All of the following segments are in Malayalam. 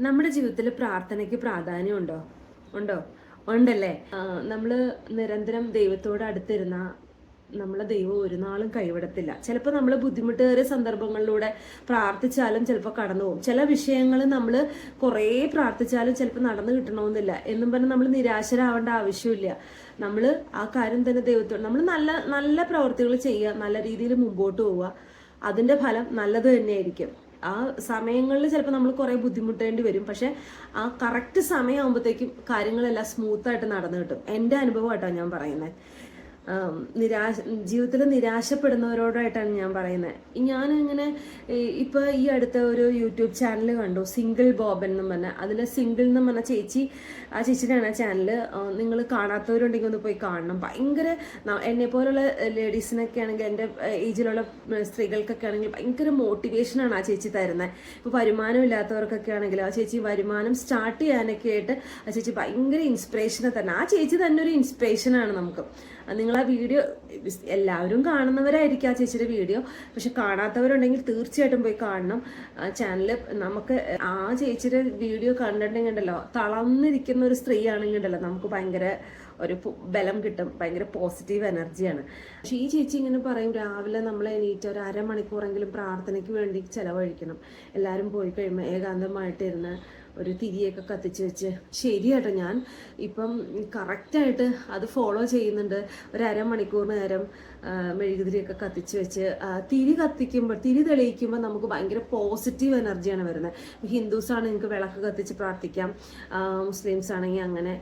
നമ്മുടെ ജീവിതത്തിൽ പ്രാർത്ഥനയ്ക്ക് പ്രാധാന്യമുണ്ടോ? ഉണ്ടോ? ഉണ്ടല്ലേ? നമ്മൾ നിരന്തരം ദൈവത്തോട് അടുത്തിരുന്ന നമ്മളെ ദൈവം ഒരു നാളും കൈവിടത്തില്ല. ചിലപ്പോൾ നമ്മൾ ബുദ്ധിമുട്ടേറിയ സന്ദർഭങ്ങളിലൂടെ പ്രാർത്ഥിച്ചാലും ചിലപ്പോൾ കടന്നു പോകും. ചില വിഷയങ്ങൾ നമ്മൾ കുറേ പ്രാർത്ഥിച്ചാലും ചിലപ്പോൾ നടന്നു കിട്ടണമെന്നില്ല. എന്നും പറഞ്ഞ് നമ്മൾ നിരാശരാവേണ്ട ആവശ്യമില്ല. നമ്മൾ ആ കാര്യം തന്നെ ദൈവത്തോട് നമ്മൾ നല്ല നല്ല പ്രവർത്തികൾ ചെയ്യുക നല്ല രീതിയിൽ മുമ്പോട്ട് പോവുക. അതിന്റെ ഫലം നല്ലത് തന്നെയായിരിക്കും. ആ സമയങ്ങളിൽ ചിലപ്പോൾ നമ്മൾ കുറേ ബുദ്ധിമുട്ടേണ്ടി വരും. പക്ഷെ ആ കറക്റ്റ് സമയമാകുമ്പോഴത്തേക്കും കാര്യങ്ങളെല്ലാം സ്മൂത്തായിട്ട് നടന്നു കിട്ടും. എന്റെ അനുഭവമായിട്ടാണ് ഞാൻ പറയുന്നത് നിരാശ ജീവിതത്തിൽ നിരാശപ്പെടുന്നവരോടായിട്ടാണ് ഞാൻ പറയുന്നത്. ഞാൻ ഇങ്ങനെ ഇപ്പോൾ ഈ അടുത്ത ഒരു യൂട്യൂബ് ചാനൽ കണ്ടു സിംഗിൾ ബോബൻ എന്ന് പറഞ്ഞ അതിൽ സിംഗിൾ എന്ന് പറഞ്ഞ ചേച്ചി ആ ചേച്ചിയുടെയാണ് ആ ചാനൽ നിങ്ങൾ കാണാത്തവരുണ്ടെങ്കിൽ ഒന്ന് പോയി കാണണം. ഭയങ്കര എന്നെ പോലുള്ള ലേഡീസിനൊക്കെ ആണെങ്കിൽ എന്റെ ഏജിലുള്ള സ്ത്രീകൾക്കൊക്കെ ആണെങ്കിൽ ഭയങ്കര മോട്ടിവേഷനാണ് ആ ചേച്ചി തരുന്നത്. ഇപ്പോൾ വരുമാനം ഇല്ലാത്തവർക്കൊക്കെ ആണെങ്കിൽ ആ ചേച്ചി വരുമാനം സ്റ്റാർട്ട് ചെയ്യാനൊക്കെ ആയിട്ട് ആ ചേച്ചി ഭയങ്കര ഇൻസ്പിറേഷനെ തന്നെ ആ ചേച്ചി തന്നെ ഒരു ഇൻസ്പിറേഷനാണ് നമുക്ക്. നിങ്ങൾ ആ വീഡിയോ എല്ലാവരും കാണുന്നവരായിരിക്കും ആ ചേച്ചിയുടെ വീഡിയോ. പക്ഷെ കാണാത്തവരുണ്ടെങ്കിൽ തീർച്ചയായിട്ടും പോയി കാണണം. ചാനൽ നമുക്ക് ആ ചേച്ചിയുടെ വീഡിയോ കണ്ടിട്ടുണ്ടെങ്കിൽ ഉണ്ടല്ലോ തളർന്നിരിക്കുന്ന ഒരു സ്ത്രീ ആണെങ്കിൽ ഉണ്ടല്ലോ നമുക്ക് ഭയങ്കര ഒരു ബലം കിട്ടും ഭയങ്കര പോസിറ്റീവ് എനർജിയാണ് പക്ഷെ ഈ ചേച്ചി ഇങ്ങനെ പറയും രാവിലെ നമ്മൾ എണീറ്റ് ഒരു അരമണിക്കൂറെങ്കിലും പ്രാർത്ഥനയ്ക്ക് വേണ്ടി ചിലവഴിക്കണം. എല്ലാവരും പോയി കഴിയുമ്പോൾ ഏകാന്തമായിട്ടിരുന്ന് ഒരു തിരിയൊക്കെ കത്തിച്ച് വെച്ച്. ശരിയാട്ടോ ഞാൻ. ഇപ്പം കറക്റ്റായിട്ട് അത് ഫോളോ ചെയ്യുന്നുണ്ട്. ഒരു അരമണിക്കൂർ നേരം മെഴുകുതിരിയൊക്കെ കത്തിച്ച് വെച്ച്. തിരി കത്തിക്കുമ്പോൾ തിരി തെളിയിക്കുമ്പോൾ നമുക്ക് ഭയങ്കര പോസിറ്റീവ് എനർജിയാണ് വരുന്നത്. ഹിന്ദുസ് ആണ് നിങ്ങൾക്ക് വിളക്ക് കത്തിച്ച് പ്രാർത്ഥിക്കാം. മുസ്ലിംസ് ആണെങ്കിൽ അങ്ങനെ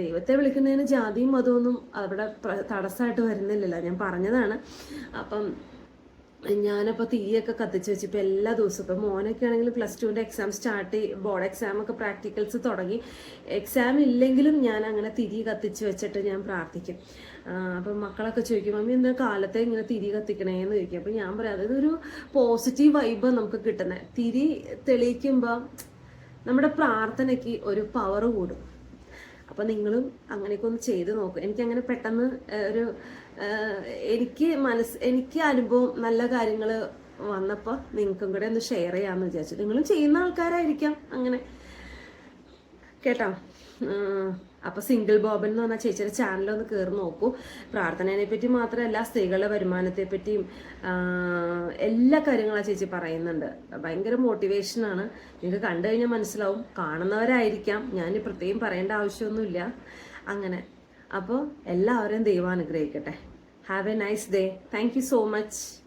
ദൈവത്തെ വിളിക്കുന്നതിന് ജാതിയും മതമൊന്നും അവിടെ തടസ്സമായിട്ട് വരുന്നില്ലല്ലോ. ഞാൻ പറഞ്ഞതാണ്. അപ്പം ഞാനപ്പോൾ തീയൊക്കെ കത്തിച്ച് വെച്ച് ഇപ്പം എല്ലാ ദിവസവും ഇപ്പം മോനൊക്കെ ആണെങ്കിൽ പ്ലസ് ടുവിന്റെ എക്സാം സ്റ്റാർട്ട് ചെയ്യും ബോർഡ് എക്സാം ഒക്കെ പ്രാക്ടിക്കൽസ് തുടങ്ങി. എക്സാം ഇല്ലെങ്കിലും ഞാൻ അങ്ങനെ തിരി കത്തിച്ച് വെച്ചിട്ട് ഞാൻ പ്രാർത്ഥിക്കും. അപ്പം മക്കളൊക്കെ ചോദിക്കും മമ്മി എന്താ കാലത്തെ ഇങ്ങനെ തിരി കത്തിക്കണേന്ന് ചോദിക്കും. അപ്പം ഞാൻ പറയാം അതായത് ഒരു പോസിറ്റീവ് വൈബ് നമുക്ക് കിട്ടുന്നത് തിരി തെളിയിക്കുമ്പോൾ നമ്മുടെ പ്രാർത്ഥനയ്ക്ക് ഒരു പവർ കൂടും. അപ്പം നിങ്ങളും അങ്ങനെയൊക്കെ ഒന്ന് ചെയ്ത് നോക്കും. എനിക്കങ്ങനെ പെട്ടെന്ന് ഒരു എനിക്ക് മനസ്സ് എനിക്ക് അനുഭവം നല്ല കാര്യങ്ങൾ വന്നപ്പോൾ നിങ്ങൾക്കും കൂടെ ഒന്ന് ഷെയർ ചെയ്യാമെന്ന് വിചാരിച്ചു. നിങ്ങളും ചെയ്യുന്ന ആൾക്കാരായിരിക്കാം അങ്ങനെ. കേട്ടോ. അപ്പൊ സിംഗിൾ ബോബൻ എന്ന് പറഞ്ഞ ചേച്ചിയുടെ ഒന്ന് കയറി നോക്കൂ. പ്രാർത്ഥനയെ പറ്റി മാത്രമല്ല സ്ത്രീകളുടെ വരുമാനത്തെ പറ്റിയും എല്ലാ കാര്യങ്ങളും ചേച്ചി പറയുന്നുണ്ട്. ഭയങ്കര മോട്ടിവേഷനാണ് നിങ്ങൾക്ക് കണ്ടു കഴിഞ്ഞാൽ മനസ്സിലാവും. കാണുന്നവരായിരിക്കാം. ഞാൻ പ്രത്യേകം പറയേണ്ട ആവശ്യമൊന്നുമില്ല. അങ്ങനെ. അപ്പോൾ എല്ലാവരെയും ദൈവം അനുഗ്രഹിക്കട്ടെ. Have a nice day thank so much